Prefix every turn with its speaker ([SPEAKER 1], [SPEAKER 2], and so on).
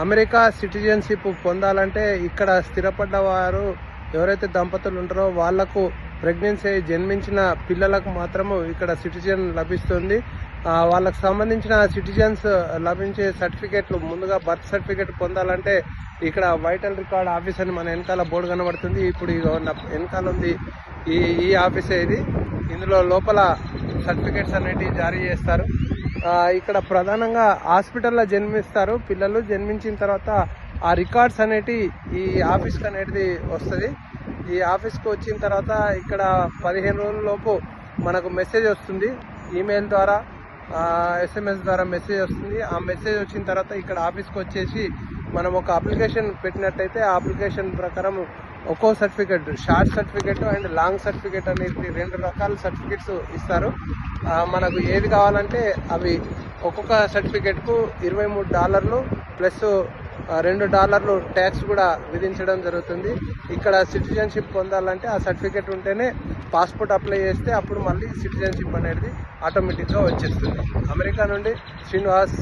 [SPEAKER 1] America citizenship పొందాలంటే ఇక్కడ స్థిరపడ్డ వారు ఎవరైతే దంపతులు ఉంటారో వాళ్ళకు ప్రెగ్నెన్సీ జన్మించిన పిల్లలకు మాత్రము ఇక్కడ సిటిజన్ లభిస్తుంది. వాళ్ళకు సంబంధించిన సిటిజన్స్ లభించే సర్టిఫికేట్లు ముందుగా బర్త్ సర్టిఫికేట్ పొందాలంటే ఇక్కడ వైటల్ రికార్డ్ ఆఫీస్ అని మన వెనకాల బోర్డు కనబడుతుంది. ఇప్పుడు ఇగో వెనకాల ఉంది ఈ ఈ ఆఫీసే ఇది. ఇందులో లోపల సర్టిఫికేట్స్ అనేటివి జారీ చేస్తారు. ఇక్కడ ప్రధానంగా హాస్పిటల్లో జన్మిస్తారు. పిల్లలు జన్మించిన తర్వాత ఆ రికార్డ్స్ అనేటి ఈ ఆఫీస్కి అనేది వస్తుంది. ఈ ఆఫీస్కి వచ్చిన తర్వాత ఇక్కడ పదిహేను రోజుల్లోపు మనకు మెసేజ్ వస్తుంది. ఈమెయిల్ ద్వారా ఎస్ఎంఎస్ ద్వారా మెసేజ్ వస్తుంది. ఆ మెసేజ్ వచ్చిన తర్వాత ఇక్కడ ఆఫీస్కి వచ్చేసి మనం ఒక అప్లికేషన్ పెట్టినట్టయితే ఆ అప్లికేషన్ ప్రకారం ఒక్కో certificate short certificate and long certificate అనేది రెండు రకాల సర్టిఫికెట్స్ ఇస్తారు. మనకు ఏది కావాలంటే అవి ఒక్కొక్క సర్టిఫికెట్కు ఇరవై మూడు డాలర్లు ప్లస్ రెండు డాలర్లు ట్యాక్స్ కూడా విధించడం జరుగుతుంది. ఇక్కడ సిటిజన్షిప్ పొందాలంటే ఆ సర్టిఫికెట్ ఉంటేనే పాస్పోర్ట్ అప్లై చేస్తే అప్పుడు మళ్ళీ సిటిజన్షిప్ అనేది ఆటోమేటిక్గా వచ్చేస్తుంది. అమెరికా నుండి శ్రీనివాస్